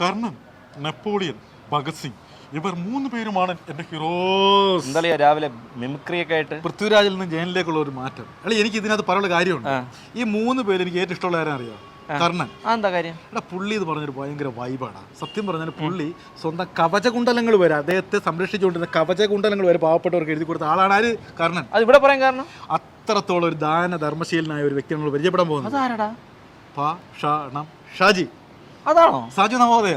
Karnan Napoleon Bhagat Singh. ഇവർ മൂന്ന് പേരുമാണ് എന്റെ ഹീറോസ്. എന്താ രാവിലെ മിമിക്രിയൊക്കെ ആയിട്ട്? പൃഥ്വിരാജിൽ നിന്ന് ജയനിലേക്കുള്ള ഒരു മാറ്റം. അല്ല എനിക്ക് ഇതിനകത്ത് പറയാനുള്ള കാര്യമുണ്ട്. ഈ മൂന്ന് പേര് എനിക്ക് ഏറ്റവും ഇഷ്ടമുള്ള ആരും അറിയാം? കർണൻ. എന്താ കാര്യം? എടാ പുള്ളി എന്ന് പറഞ്ഞൊരു ഭയങ്കര വൈബാണ് സത്യം പറഞ്ഞാൽ പുള്ളി സ്വന്തം കവചകുണ്ടലങ്ങൾ വരെ അദ്ദേഹത്തെ സംരക്ഷിച്ചുകൊണ്ടിരുന്ന കവചകുണ്ടലങ്ങൾ വരെ പാവപ്പെട്ടവർക്ക് എഴുതി കൊടുത്ത ആളാണ് ആര്? കർണൻ. അത് ഇവിടെ പറയാൻ കാരണം? അത്രത്തോളം ഒരു ദാന ധർമ്മശീലനായ ഒരു വ്യക്തി നമ്മൾ പരിചയപ്പെടാൻ പോകുന്നത്. ഷാജി. അതാണോ? സാജു നവോദയ.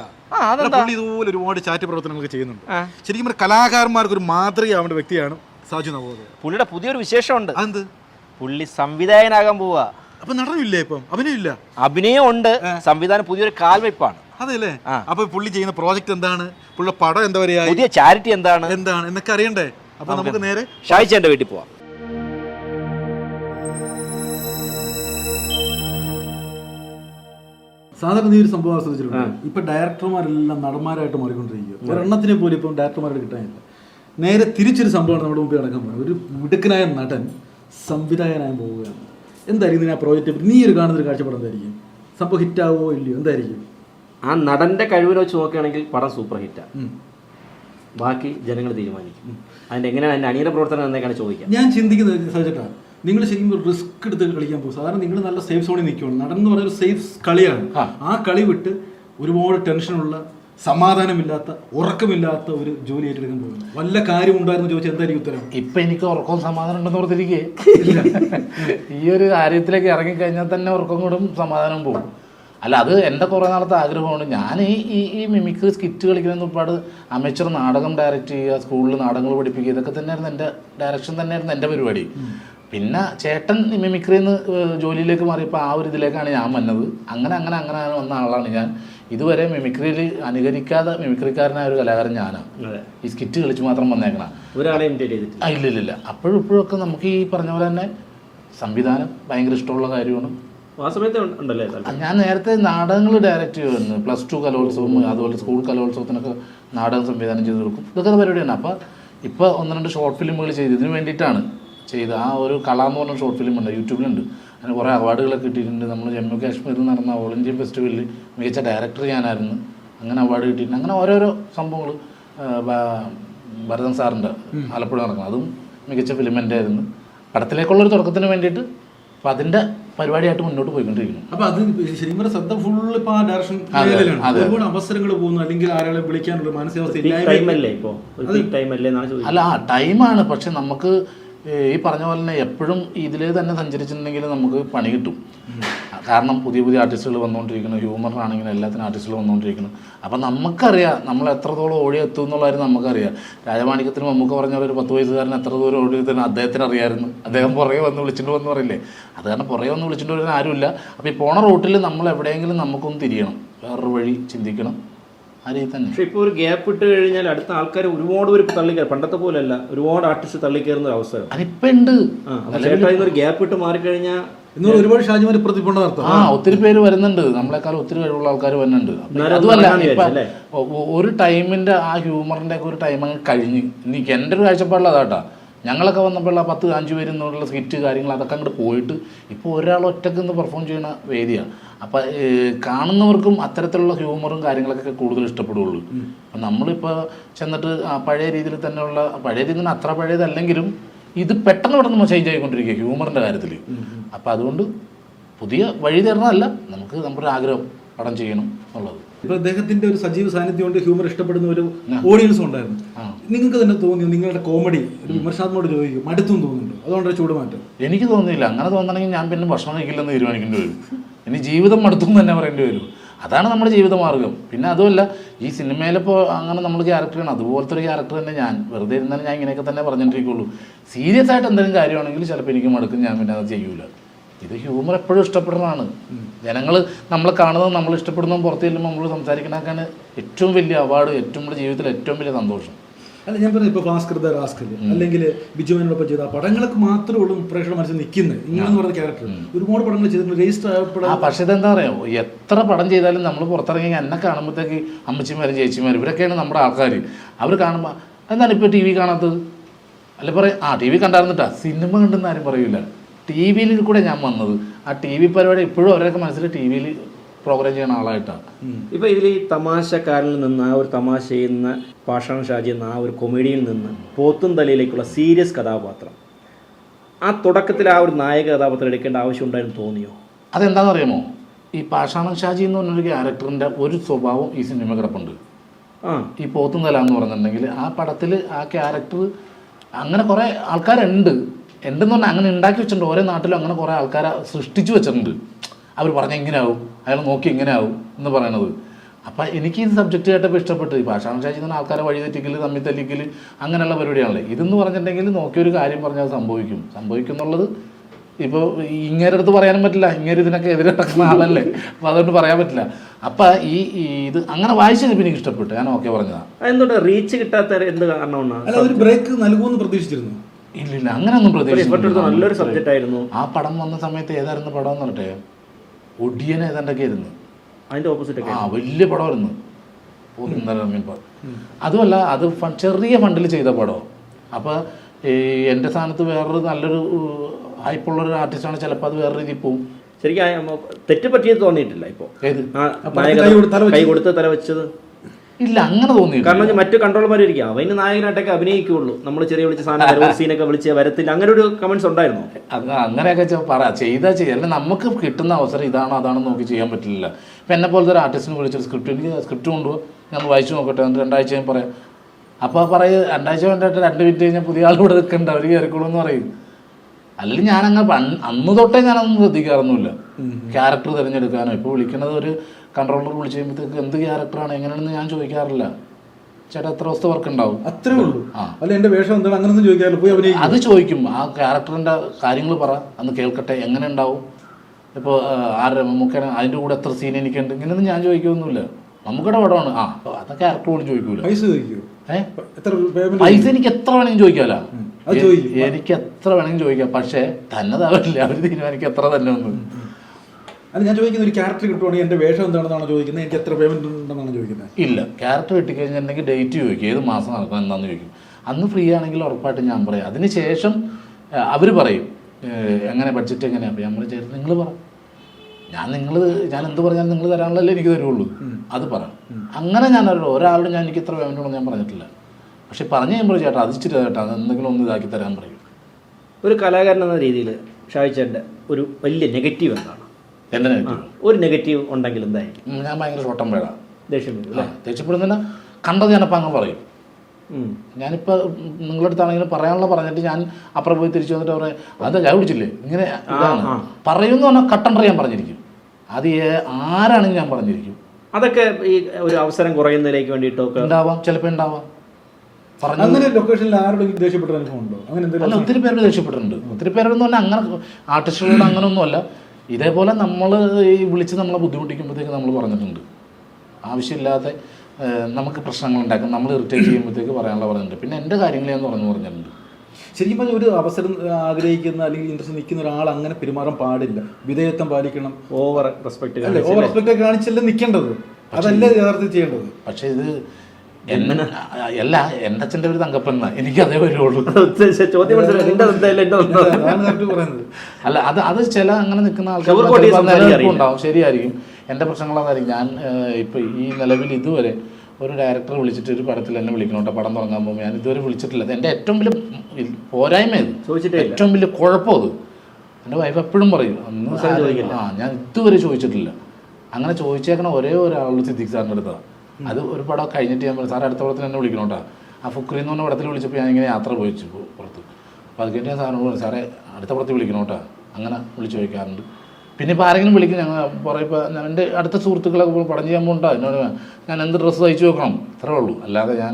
പുള്ളി ഇതുപോലെ ഒരുപാട് ചാറ്റ് പ്രവർത്തനങ്ങളൊക്കെ ചെയ്യുന്നുണ്ട്. ശരിക്കും ഒരു കലാകാരന്മാർക്ക് ഒരു മാതൃകയാവേണ്ട വ്യക്തിയാണ് സാജു നവോദയ. പുള്ളിയുടെ പുതിയൊരു വിശേഷമുണ്ട്. എന്ത് പുള്ളി സംവിധായകനാകാൻ പോവാ. അപ്പൊ നടനില്ലേ ഇപ്പം. അഭിനയില്ല അഭിനയം ഉണ്ട്. സംവിധാനം പുതിയൊരു കാൽവയ്പ്പാണ് അതെല്ലേ. അപ്പൊ പുള്ളി ചെയ്യുന്ന പ്രോജക്റ്റ് എന്താണ്? പുള്ളിയുടെ പടം എന്താ പറയാ പുതിയ ചാരിറ്റി എന്താണ്? എന്താണ്? എന്നൊക്കെ അറിയണ്ടേ? അപ്പൊ നമുക്ക് നേരെ ഷായിച്ചേന്റെ വീട്ടിൽ പോവാം. സാധാരണ നീ ഒരു സംഭവം ആസ്വദിച്ചിട്ടുണ്ട്. ഇപ്പൊ ഡയറക്ടർമാരെല്ലാം നടന്മാരായിട്ട് മാറിക്കൊണ്ടിരിക്കുക ഒരെണ്ണത്തിനെ പോലും ഇപ്പം ഡയറക്ടർമാരുടെ കിട്ടാനില്ല. നേരെ തിരിച്ചൊരു സംഭവമാണ് നമ്മുടെ മുമ്പിൽ നടക്കാൻ പോകുന്നത്. ഒരു മിടുക്കനായ നടൻ സംവിധായകനായി പോവുകയാണ്. എന്തായിരിക്കും ഇതിന് ആ പ്രോജക്റ്റ് നീ ഒരു കാണുന്ന ഒരു കാഴ്ചപ്പാട് എന്തായിരിക്കും? സംഭവം ഹിറ്റാവോ ഇല്ലയോ? എന്തായിരിക്കും? ആ നടന്റെ കഴിവിനെ വെച്ച് നോക്കുകയാണെങ്കിൽ പടം സൂപ്പർ ഹിറ്റാ ബാക്കി ജനങ്ങൾ തീരുമാനിക്കും. അതിന്റെ എങ്ങനെയാണ് അതിന്റെ അണിയറ പ്രവർത്തനം എന്നൊക്കെയാണ് ചോദിക്കുക. ഞാൻ ചിന്തിക്കുന്നത് സജറ്റാ നിങ്ങൾ ശരിക്കും ഒരു റിസ്ക് എടുത്ത് കളിക്കാൻ പോകും. സാധാരണ നിങ്ങൾ നല്ല സേഫ് സോണിൽ നിൽക്കുകയാണ് നടൻ എന്ന് പറഞ്ഞ ഒരു സേഫ് കളിയാണ്. ആ. കളി വിട്ട് ഒരുപാട് ടെൻഷനുള്ള സമാധാനമില്ലാത്ത ഉറക്കമില്ലാത്ത ഒരു ജോലി ഏറ്റെടുക്കാൻ പോകുന്നു. വല്ല കാര്യം ഉണ്ടായിരുന്നു ചോദിച്ചാൽ എന്തായിരിക്കും ഉത്തരം? ഇപ്പൊ എനിക്ക് ഉറക്കവും സമാധാനം ഉണ്ടെന്ന് ഓർത്തിരിക്കേ. ഈ ഒരു കാര്യത്തിലേക്ക് ഇറങ്ങിക്കഴിഞ്ഞാൽ തന്നെ ഉറക്കം കൂടും സമാധാനം പോകും. അല്ല അത് എന്റെ കുറേ നാളത്തെ ആഗ്രഹമാണ്. ഞാൻ ഈ ഈ മിമിക്ക് മിമിക്രി സ്കിറ്റ് കളിക്കുന്ന ഒരുപാട് അമേച്ചർ നാടകം ഡയറക്റ്റ് ചെയ്യുക സ്കൂളിൽ നാടകങ്ങൾ പഠിപ്പിക്കുക ഇതൊക്കെ തന്നെയായിരുന്നു എന്റെ ഡയറക്ഷൻ തന്നെയായിരുന്നു എന്റെ പരിപാടി. പിന്നെ ചേട്ടൻ മിമിക്രിന്ന് ജോലിയിലേക്ക് മാറിയപ്പോൾ ആ ഒരു ഇതിലേക്കാണ് ഞാൻ വന്നത്. അങ്ങനെ അങ്ങനെ അങ്ങനെ വന്ന ആളാണ് ഞാൻ. ഇതുവരെ മിമിക്രിയിൽ അനുകരിക്കാതെ മിമിക്രിക്കാരനായ ഒരു കലാകാരൻ ഞാനാണ് ഈ സ്കിറ്റ് കളിച്ച് മാത്രം വന്നേക്കണം. ഒരാളെ ഇല്ല ഇല്ല ഇല്ല. അപ്പോഴും ഇപ്പോഴൊക്കെ നമുക്ക് ഈ പറഞ്ഞ പോലെ തന്നെ സംവിധാനം ഭയങ്കര ഇഷ്ടമുള്ള കാര്യമാണ്. ഞാൻ നേരത്തെ നാടകങ്ങൾ ഡയറക്റ്റ് ചെയ്യുമായിരുന്നു. പ്ലസ് ടു കലോത്സവം അതുപോലെ സ്കൂൾ കലോത്സവത്തിനൊക്കെ നാടകം സംവിധാനം ചെയ്ത് കൊടുക്കും. ഇതൊക്കെ പരിപാടിയാണ്. അപ്പോൾ ഇപ്പോൾ ഒന്ന് രണ്ട് ഷോർട്ട് ഫിലിമുകൾ ചെയ്ത്. ഇതിന് വേണ്ടിയിട്ടാണ് ചെയ്ത് ആ ഒരു കല എന്ന് പറഞ്ഞ ഷോർട്ട് ഫിലിം ഉണ്ട് യൂട്യൂബിലുണ്ട് അതിന് കുറേ അവാർഡുകളൊക്കെ കിട്ടിയിട്ടുണ്ട്. നമ്മൾ ജമ്മു കാശ്മീരിൽ നടന്ന ഓൾ ഇന്ത്യ ഫെസ്റ്റിവലിൽ മികച്ച ഡയറക്ടർ ഞാനായിരുന്നു അങ്ങനെ അവാർഡ് കിട്ടിയിട്ടുണ്ട്. അങ്ങനെ ഓരോരോ സംഭവങ്ങൾ ഭരതൻ സാറിന്റെ ആലപ്പുഴ നടക്കുന്നത്. അതും മികച്ച ഫിലിം എന്റെ ആയിരുന്നു. പടത്തിലേക്കുള്ളൊരു തുടക്കത്തിന് വേണ്ടിയിട്ട് അപ്പം അതിന്റെ പരിപാടിയായിട്ട് മുന്നോട്ട് പോയിക്കൊണ്ടിരിക്കുന്നു. അപ്പൊ അത് ശരിക്കും പറഞ്ഞ ശ്രദ്ധ ഫുൾ ഇപ്പൊ ആ ഡയറക്ഷൻ. ഒരുപാട് അവസരങ്ങൾ പോകുന്നു. അല്ലെങ്കിൽ ആരെങ്കിലും വിളിക്കാനുള്ള മാനസികാവസ്ഥ അല്ലേ എന്നാണ് ചോദിക്കുന്നത് അല്ല ആ ടൈമാണ് പക്ഷെ നമുക്ക് ഈ പറഞ്ഞ പോലെ തന്നെ എപ്പോഴും ഇതിൽ തന്നെ സഞ്ചരിച്ചിട്ടുണ്ടെങ്കിൽ നമുക്ക് പണി കിട്ടും. കാരണം പുതിയ പുതിയ ആർട്ടിസ്റ്റുകൾ വന്നുകൊണ്ടിരിക്കുന്നു ഹ്യൂമറിനാണെങ്കിലും എല്ലാത്തിനും ആർട്ടിസ്റ്റുകൾ വന്നുകൊണ്ടിരിക്കുന്നു. അപ്പം നമുക്കറിയാം നമ്മൾ എത്രത്തോളം ഓടി എത്തും എന്നുള്ള കാര്യം നമുക്കറിയാം. രാജമാണിക്യത്തിന് നമുക്ക് പറഞ്ഞ ഒരു പത്ത് വയസ്സുകാരൻ എത്ര ദൂരം ഓടി എത്തുന്ന അദ്ദേഹത്തിന് അറിയാമായിരുന്നു അദ്ദേഹം പുറകെ വന്ന് വിളിച്ചിട്ട് വന്ന് പറയില്ലേ? അത് കാരണം പുറകെ വന്ന് വിളിച്ചിട്ട് വരുന്ന ആരുമില്ല. അപ്പോൾ ഈ പോണ റൂട്ടിൽ നമ്മൾ എവിടെയെങ്കിലും നമുക്കൊന്ന് തിരിയണം. വേറൊരു വഴി ചിന്തിക്കണം. പക്ഷെ ഇപ്പൊ ഒരു ഗ്യാപ്പ് ഇട്ട് കഴിഞ്ഞാൽ അടുത്ത ആൾക്കാർ ഒരുപാട് പേര് തള്ളിക്കയറി പണ്ടത്തെ പോലെയല്ല ഒരുപാട് ആർട്ടിസ്റ്റ് തള്ളിക്കയറുന്ന ഒരു അവസരം അതിപ്പോ ഉണ്ട്. ഗ്യാപ്പ് ഇട്ട് മാറിക്കഴിഞ്ഞാൽ എന്നുള്ള ഒരുപാട് ഷാജിമാർ നടത്താം ആ ഒത്തിരി പേര് വരുന്നുണ്ട്. നമ്മളെക്കാൾ ഒത്തിരി കഴിവുള്ള ആൾക്കാർ വരുന്നുണ്ട്. അതുമല്ല ഒരു ടൈമിന്റെ ആ ഹ്യൂമറിന്റെ ഒക്കെ ഒരു ടൈം അങ്ങ് കഴിഞ്ഞ്. എനിക്ക് എന്റെ ഒരു കാഴ്ചപ്പാടിൽ അതാട്ടാ. ഞങ്ങളൊക്കെ വന്നപ്പോൾ പത്ത് അഞ്ച് പേര് എന്നുള്ള സ്കിറ്റ് കാര്യങ്ങൾ അതൊക്കെ അങ്ങോട്ട് പോയിട്ട് ഇപ്പോൾ ഒരാൾ ഒറ്റയ്ക്ക് നിന്ന് പെർഫോം ചെയ്യുന്ന വേദിയാണ് അപ്പം കാണുന്നവർക്കും അത്തരത്തിലുള്ള ഹ്യൂമറും കാര്യങ്ങളൊക്കെ കൂടുതൽ ഇഷ്ടപ്പെടുകയുള്ളൂ അപ്പം നമ്മളിപ്പോൾ ചെന്നിട്ട് പഴയ രീതിയിൽ തന്നെയുള്ള പഴയ രീതിയിൽ തന്നെ അത്ര പഴയതല്ലെങ്കിലും ഇത് പെട്ടെന്ന് പെട്ടെന്ന് ചേഞ്ച് ആയിക്കൊണ്ടിരിക്കുക ഹ്യൂമറിന്റെ കാര്യത്തിൽ അപ്പം അതുകൊണ്ട് പുതിയ വഴി തരണമല്ല നമുക്ക് നമ്മുടെ ആഗ്രഹം പടം ചെയ്യണം എന്നുള്ളത്. ഇപ്പൊ അദ്ദേഹത്തിന്റെ ഒരു സജീവ സാന്നിധ്യം കൊണ്ട് ഹ്യൂമർ ഇഷ്ടപ്പെടുന്ന ഒരു ഓഡിയൻസ് ഉണ്ടായിരുന്നു. നിങ്ങൾക്ക് തന്നെ തോന്നിയോ? നിങ്ങളുടെ കോമഡി ഒരു വിമർശാത്മോട് ചോദിക്കും. മടുത്തും തോന്നുന്നുണ്ടോ? അതുകൊണ്ടൊരു ചൂടുമാറ്റം. എനിക്ക് തോന്നിയില്ല. അങ്ങനെ തോന്നണമെങ്കിൽ ഞാൻ പിന്നെ ഭക്ഷണം കഴിക്കില്ലെന്ന് തീരുമാനിക്കേണ്ടി വരും. ഇനി ജീവിതം മടുത്തും തന്നെ പറയേണ്ടി വരും. അതാണ് നമ്മുടെ ജീവിതമാർഗം പിന്നെ അതുമല്ല ഈ സിനിമയിലിപ്പോൾ അങ്ങനെ നമ്മൾ ക്യാരക്ടറാണ് അതുപോലത്തെ ഒരു ക്യാരക്ടർ തന്നെ ഞാൻ. വെറുതെ ഇരുന്നാലും ഞാൻ ഇങ്ങനെയൊക്കെ തന്നെ പറഞ്ഞിട്ടിരിക്കുള്ളൂ സീരിയസ് ആയിട്ട് എന്തെങ്കിലും കാര്യമാണെങ്കിൽ ചിലപ്പോൾ എനിക്ക് മടുക്കും. ഞാൻ പിന്നെ അത് ചെയ്യൂല. ഇത് ഹ്യൂമർ എപ്പോഴും ഇഷ്ടപ്പെടുന്നതാണ്. ജനങ്ങൾ നമ്മൾ കാണുന്നത് നമ്മൾ ഇഷ്ടപ്പെടുന്നതും പുറത്ത് ചെല്ലുമ്പോൾ നമ്മൾ സംസാരിക്കണക്കാണ് ഏറ്റവും വലിയ അവാർഡ് ഏറ്റവും നമ്മുടെ ജീവിതത്തിൽ ഏറ്റവും വലിയ സന്തോഷം. അല്ല ഞാൻ പറഞ്ഞു ഇപ്പോൾ ഭാസ്കർ റാസ്കൽ അല്ലെങ്കിൽ ബിജുവിനോടൊപ്പം ചെയ്ത പടങ്ങൾക്ക് മാത്രമേ ഉള്ളൂ പ്രേക്ഷകർ മനസ്സിൽ നിൽക്കുന്നത് ഇങ്ങനെ പറഞ്ഞ ക്യാരക്ടർ ഒരുപാട് പടങ്ങൾ ചെയ്തിട്ടുണ്ട്. രജിസ്റ്റർ ആ പക്ഷേ ഇതെന്താ പറയുക എത്ര പടം ചെയ്താലും നമ്മൾ പുറത്തിറങ്ങി എന്നെ കാണുമ്പോഴത്തേക്ക് അമ്മച്ചിമാരും ചേച്ചിമാരും ഇവരൊക്കെയാണ് നമ്മുടെ ആൾക്കാർ അവർ കാണുമ്പോൾ എന്താണ് ഇപ്പോൾ ടി വി കാണാത്തത്? അല്ല പറയും ആ ടി വി കണ്ടായിരുന്നിട്ടാ. സിനിമ കണ്ടെന്ന് ആരും പറയൂല. ടി വിയിൽ കൂടെ ഞാൻ വന്നത്. ആ ടി വി പരിപാടി ഇപ്പോഴും അവരൊക്കെ മനസ്സിൽ ടി വിയിൽ പ്രോഗ്രാം ചെയ്യുന്ന ആളായിട്ടാണ്. ഇപ്പൊ ഇതിൽ ഈ തമാശക്കാരിൽ നിന്ന് ആ ഒരു തമാശ ചെയ്യുന്ന പാഷാണ് ഷാജി എന്ന ആ ഒരു കൊമേഡിയിൽ നിന്ന് പോത്തും തലയിലേക്കുള്ള സീരിയസ് കഥാപാത്രം. ആ തുടക്കത്തിൽ ആ ഒരു നായക കഥാപാത്രം എടുക്കേണ്ട ആവശ്യം ഉണ്ടായിരുന്നു തോന്നിയോ? അതെന്താണെന്ന് അറിയാമോ? ഈ പാഷാണം ഷാജി എന്ന് പറഞ്ഞൊരു ക്യാരക്ടറിന്റെ ഒരു സ്വഭാവം ഈ സിനിമ കിടപ്പുണ്ട് ആ. ഈ പോത്തും തല എന്ന് പറഞ്ഞിട്ടുണ്ടെങ്കിൽ ആ പടത്തിൽ ആ ക്യാരക്ടർ അങ്ങനെ കുറേ ആൾക്കാരുണ്ട്. ഉണ്ടെന്ന് പറഞ്ഞാൽ അങ്ങനെ ഉണ്ടാക്കി വെച്ചിട്ടുണ്ട്. ഓരോ നാട്ടിലും അങ്ങനെ കുറേ ആൾക്കാരെ സൃഷ്ടിച്ചു വെച്ചിട്ടുണ്ട്. അവർ പറഞ്ഞ എങ്ങനെയാവും അയാൾ നോക്കി എങ്ങനെയാവും എന്ന് പറയണത്. അപ്പം എനിക്ക് ഈ സബ്ജക്റ്റ് കേട്ടപ്പോൾ ഇഷ്ടപ്പെട്ടു. ഈ ഭാഷ ഷാജി ആൾക്കാരെ വഴി തെറ്റിക്കൽ തമ്മിൽ തല്ലിക്കൽ അങ്ങനെയുള്ള പരിപാടിയാണല്ലേ. ഇതെന്ന് പറഞ്ഞിട്ടുണ്ടെങ്കിൽ നോക്കിയൊരു കാര്യം പറഞ്ഞാൽ അത് സംഭവിക്കും. സംഭവിക്കും എന്നുള്ളത് ഇപ്പോൾ ഇങ്ങേരുടെ അടുത്ത് പറയാനും പറ്റില്ല. ഇങ്ങനെ ഇതിനൊക്കെ എതിരെ നടക്കുന്ന ആളല്ലേ. അപ്പോൾ അതുകൊണ്ട് പറയാൻ പറ്റില്ല. അപ്പം ഈ ഇത് അങ്ങനെ വായിച്ചത് എനിക്ക് ഇഷ്ടപ്പെട്ടു. ഞാൻ ഓക്കെ പറഞ്ഞതാണ് റീച്ച് കിട്ടാത്ത എന്ത് കാരണമാണ് അല്ല ഒരു ബ്രേക്ക് നൽകുമെന്ന് പ്രതീക്ഷിച്ചിരുന്നു. ഇല്ലില്ല അങ്ങനെയൊന്നും ഒന്നും എടുത്ത പ്രതീക്ഷിച്ചില്ല നല്ലൊരു സബ്ജക്റ്റ് ആയിരുന്നു. ആ പടം വന്ന സമയത്ത് ഏതായിരുന്നു പടം എന്ന് പറഞ്ഞിട്ടേ? ഒടിയൻ ഏതാണ്ടൊക്കെ ആയിരുന്നു അതിന്റെ ഓപ്പോസിറ്റ് ആ വലിയ പടമായിരുന്നു. അതുമല്ല അത് ചെറിയ ഫണ്ടിൽ ചെയ്ത പടം. അപ്പോൾ ഈ എന്റെ സ്ഥാനത്ത് വേറൊരു നല്ലൊരു ഹൈപ്പുള്ളൊരു ആർട്ടിസ്റ്റാണ് ചിലപ്പോൾ അത് വേറെ രീതിയിൽ പോവും. ശരിക്കും തെറ്റ് പറ്റിയത് തോന്നിയിട്ടില്ല ഇപ്പോ. ഏത്? ആ പടത്തിൽ നായക കൈ കൊടുത്ത് തല വെച്ച്? കൈ കൊടുത്ത് തല വെച്ചത്? ഇല്ല അങ്ങനെ തോന്നിയില്ല കാരണം മറ്റു കൺട്രോളർമാർ ഇരിക്കും അവന് നായകനായിട്ടൊക്കെ അഭിനയിക്കുള്ളൂ. നമ്മൾ ചെറിയ വിളിച്ച സാധനം സീനൊക്കെ വിളിച്ച് വരത്തില്ല. അങ്ങനെ ഒരു കമന്റ്സ് ഉണ്ടായിരുന്നു? അങ്ങനെയൊക്കെ പറ. ചെയ്താൽ ചെയ്യാം അല്ലെങ്കിൽ നമുക്ക് കിട്ടുന്ന അവസരം ഇതാണോ അതാണോ നോക്കി ചെയ്യാൻ പറ്റില്ല. ഇപ്പം എന്നെ പോലത്തെ ഒരു ആർട്ടിസ്റ്റിന് വിളിച്ചൊരു സ്ക്രിപ്റ്റ് എനിക്ക് സ്ക്രിപ്റ്റ് കൊണ്ടുപോകും ഞാൻ വായിച്ചു നോക്കട്ടെ എന്നിട്ട് രണ്ടാഴ്ച ഞാൻ പറയാം. അപ്പോൾ പറയും രണ്ടാഴ്ച വേണ്ടിയിട്ട് രണ്ട് മിനിറ്റ് കഴിഞ്ഞാൽ പുതിയ ആൾ ഇവിടെ നിൽക്കണ്ട അവർ കയറിക്കോളൂ എന്ന് പറയും. അല്ലെങ്കിൽ ഞാനങ്ങനെ അന്ന് തൊട്ടേ ഞാനൊന്നും ശ്രദ്ധിക്കാറൊന്നുമില്ല. ക്യാരക്ടർ തിരഞ്ഞെടുക്കാനോ. ഇപ്പോൾ വിളിക്കുന്നത് ഒരു കൺട്രോളർ വിളിച്ച് കഴിയുമ്പോഴത്തേക്ക് എന്ത് ക്യാരക്ടറാണ് എങ്ങനെയാണെന്ന് ഞാൻ ചോദിക്കാറില്ല. ചേട്ടാ എത്ര ദിവസത്തെ വർക്ക് ഉണ്ടാവും? അത്രേ ഉള്ളൂ. അല്ല എന്റെ വേഷം എന്താണ്? അങ്ങനൊന്നും ചോദിക്കാറില്ല. പോയി അഭിനയിക്കും. അത് ചോദിക്കും. ആ ക്യാരക്ടറിന്റെ കാര്യങ്ങൾ പറ. അന്ന് കേൾക്കട്ടെ. എങ്ങനെ ഉണ്ടാവും? ഇപ്പോൾ ആരുടെ മമ്മൂക്കനെ അതിന്റെ കൂടെ എത്ര സീൻ എനിക്കുണ്ട്? ഇങ്ങനെയൊന്നും ഞാൻ ചോദിക്കൊന്നുമില്ല. മമ്മൂക്കയുടെ പടമാണ്. ആ അത് ക്യാരക്ടറോട് ചോദിക്കൂല. പൈസ പൈസ എനിക്ക് എത്ര വേണമെങ്കിലും ചോദിക്കാമല്ലോ. എനിക്ക് എത്ര വേണമെങ്കിലും ചോദിക്കാം. പക്ഷേ തന്നെ തവരില്ല അവർ തീരുമാനിക്കും എത്ര തന്നെ ഒന്ന് അല്ല ഞാൻ ചോദിക്കുന്ന ഒരു ക്യാരക്ടർ കിട്ടുവാണെങ്കിൽ എന്റെ വേഷം എന്താണെന്നാണ് ചോദിക്കുന്നത്? എനിക്ക് എത്ര പേയ്മെന്റ് ഉണ്ടെന്നാണ് ചോദിക്കുന്നത്? ഇല്ല ക്യാരക്ടർ കിട്ടിക്കഴിഞ്ഞിട്ടുണ്ടെങ്കിൽ ഡേറ്റ് ചോദിക്കും. ഏത് മാസം നടക്കണം എന്താണെന്ന് ചോദിക്കും. അന്ന് ഫ്രീ ആണെങ്കിൽ ഉറപ്പായിട്ട് ഞാൻ പറയാം. അതിന് ശേഷം അവർ പറയും. എങ്ങനെ ബഡ്ജറ്റ് എങ്ങനെയാണ് അപ്പോൾ നമ്മൾ ചേർത്ത് നിങ്ങൾ പറ. ഞാൻ നിങ്ങൾ ഞാൻ എന്ത് പറഞ്ഞാലും നിങ്ങൾ തരാനുള്ളതല്ലേ എനിക്ക് തരുള്ളൂ. അത് പറ. അങ്ങനെ ഞാൻ ഒരു ഒരാളോട് ഞാൻ എനിക്ക് ഇത്ര പേയ്മെന്റ് ഉണ്ടെന്ന് ഞാൻ പറഞ്ഞിട്ടില്ല. പക്ഷെ പറഞ്ഞു കഴിയുമ്പോൾ ചേട്ടാ അത് ഇച്ചിരി ചേട്ടാ അത് എന്തെങ്കിലും ഒന്ന് ഇതാക്കി തരാൻ പറയും. ഒരു കലാകാരൻ എന്ന രീതിയിൽ ഷാഹിച്ചേട്ടന്റെ ഒരു വലിയ നെഗറ്റീവ് എന്താണ്? നെഗറ്റീവ് ഒരു നെഗറ്റീവ് ഉണ്ടെങ്കിൽ എന്തായി? ഞാൻ ഭയങ്കര ഷോട്ടം പേടാ ദേഷ്യം വരും അല്ലേ? ദേഷ്യപ്പെടുന്നില്ല കണ്ടത് ഞാനപ്പോൾ അങ്ങ് പറയും. ഉം. ഞാനിപ്പോൾ നിങ്ങളുടെ അടുത്താണെങ്കിലും പറയാനുള്ള പറഞ്ഞിട്ട് ഞാൻ അപ്പുറം പോയി തിരിച്ചു വന്നിട്ട് പറയാം അത് ഞാൻ വിളിച്ചില്ലേ ഇങ്ങനെ ഇതാണ് ആ. പറയുമെന്ന് പറഞ്ഞാൽ കട്ടൻ ഞാൻ പറഞ്ഞിരിക്കും. അത് ഏ- ആരാണെങ്കിലും ഞാൻ പറഞ്ഞിരിക്കും. അതൊക്കെ ഈ ഒരു അവസരം കുറയുന്നതിലേക്ക് വേണ്ടിയിട്ടൊക്കെ ഉണ്ടാവാം ചിലപ്പോൾ ഉണ്ടാവാം. പറഞ്ഞു അങ്ങനെ ലൊക്കേഷനിൽ ആരോടും ദേഷ്യപ്പെട്ട അനുഭവം ഉണ്ടോ? അങ്ങനെ അല്ല ഒത്തിരി പേരോട് ദേഷ്യപ്പെട്ടിട്ടുണ്ട്. ഒത്തിരി എന്ന് പറഞ്ഞാൽ അങ്ങനെ ആർട്ടിസ്റ്റുകളോട് അങ്ങനെയൊന്നുമല്ല. ഇതേപോലെ നമ്മൾ ഈ വിളിച്ച് നമ്മളെ ബുദ്ധിമുട്ടിക്കുമ്പോഴത്തേക്ക് നമ്മൾ പറഞ്ഞിട്ടുണ്ട്. ആവശ്യമില്ലാതെ നമുക്ക് പ്രശ്നങ്ങൾ ഉണ്ടാക്കും നമ്മൾ ഇറിറ്റേറ്റ് ചെയ്യുമ്പോഴത്തേക്ക് പറയാനുള്ള പറഞ്ഞിട്ടുണ്ട് പിന്നെ എന്റെ കാര്യങ്ങൾ ഞാൻ പറഞ്ഞു പറഞ്ഞിട്ടുണ്ട്. ശരിക്കും പറഞ്ഞാൽ ഒരു അവസരം ആഗ്രഹിക്കുന്ന അല്ലെങ്കിൽ ഇൻട്രസ്റ്റ് നിൽക്കുന്ന ഒരാൾ അങ്ങനെ പെരുമാറാൻ പാടില്ല. വിധേയത്വം പാലിക്കണം ഓവർ റെസ്പെക്ട് ഓവർ റെസ്പെക്ട് കാണിച്ചല്ലേ നിൽക്കേണ്ടത്? അതല്ലേ യഥാർത്ഥത്തിൽ ചെയ്യേണ്ടത്? പക്ഷേ ഇത് അല്ല എന്റെ അച്ഛന്റെ ഒരു തങ്കപ്പന്ന എനിക്ക് അതേ വരുള്ളൂ അല്ല അത് അത് ചില അങ്ങനെ നിൽക്കുന്ന ആൾക്കാർ കോട്ട്. ഉണ്ടാവും. ശരിയായിരിക്കും. എന്റെ പ്രശ്നങ്ങൾ അതായിരിക്കും ഞാൻ ഇപ്പൊ ഈ നിലവിൽ ഇതുവരെ ഒരു ഡയറക്ടറെ വിളിച്ചിട്ട് ഒരു പടത്തിൽ എന്നെ വിളിക്കണോട്ടെ പടം തുടങ്ങാൻ പോകുമ്പോൾ ഞാൻ ഇതുവരെ വിളിച്ചിട്ടില്ല. അത് എന്റെ ഏറ്റവും വലിയ പോരായ്മ ഇത്. ചോദിച്ചിട്ടേ ഏറ്റവും വലിയ കുഴപ്പം അത്. എന്റെ വൈഫ് എപ്പോഴും പറയും അന്ന്. ആ ഞാൻ ഇതുവരെ ചോദിച്ചിട്ടില്ല. അങ്ങനെ ചോദിച്ചേക്കണ ഒരേ ഒരാൾ സിദ്ദിഖ് സാറിന്റെ അടുത്താണ്. അത് ഒരു പടം കഴിഞ്ഞിട്ട് ഞാൻ പറഞ്ഞു സാർ അടുത്ത പടത്തിന് എന്നെ കേട്ടോ. ആ ഫുക്രി എന്ന് പറഞ്ഞ പടത്തിൽ വിളിച്ചപ്പോൾ ഞാൻ ഇങ്ങനെ യാത്ര പോയിച്ചു പുറത്ത്. അപ്പോൾ അത് കഴിഞ്ഞാൽ സാറിന് പറഞ്ഞു സാറേ അടുത്ത പടത്തിൽ വിളിക്കണം കേട്ടോ. അങ്ങനെ വിളിച്ചു ചോദിക്കാറുണ്ട്. പിന്നെ ഇപ്പോൾ ആരെങ്കിലും വിളിക്കും ഞങ്ങൾ പറയും ഇപ്പോൾ എന്റെ അടുത്ത സുഹൃത്തുക്കളൊക്കെ പടം ചെയ്യാൻ പോകണ്ടോ എന്നോട് ഞാൻ എന്ത് ഡ്രസ്സ് തയ്ച്ചു വെക്കണം? ഇത്രേ ഉള്ളൂ. അല്ലാതെ ഞാൻ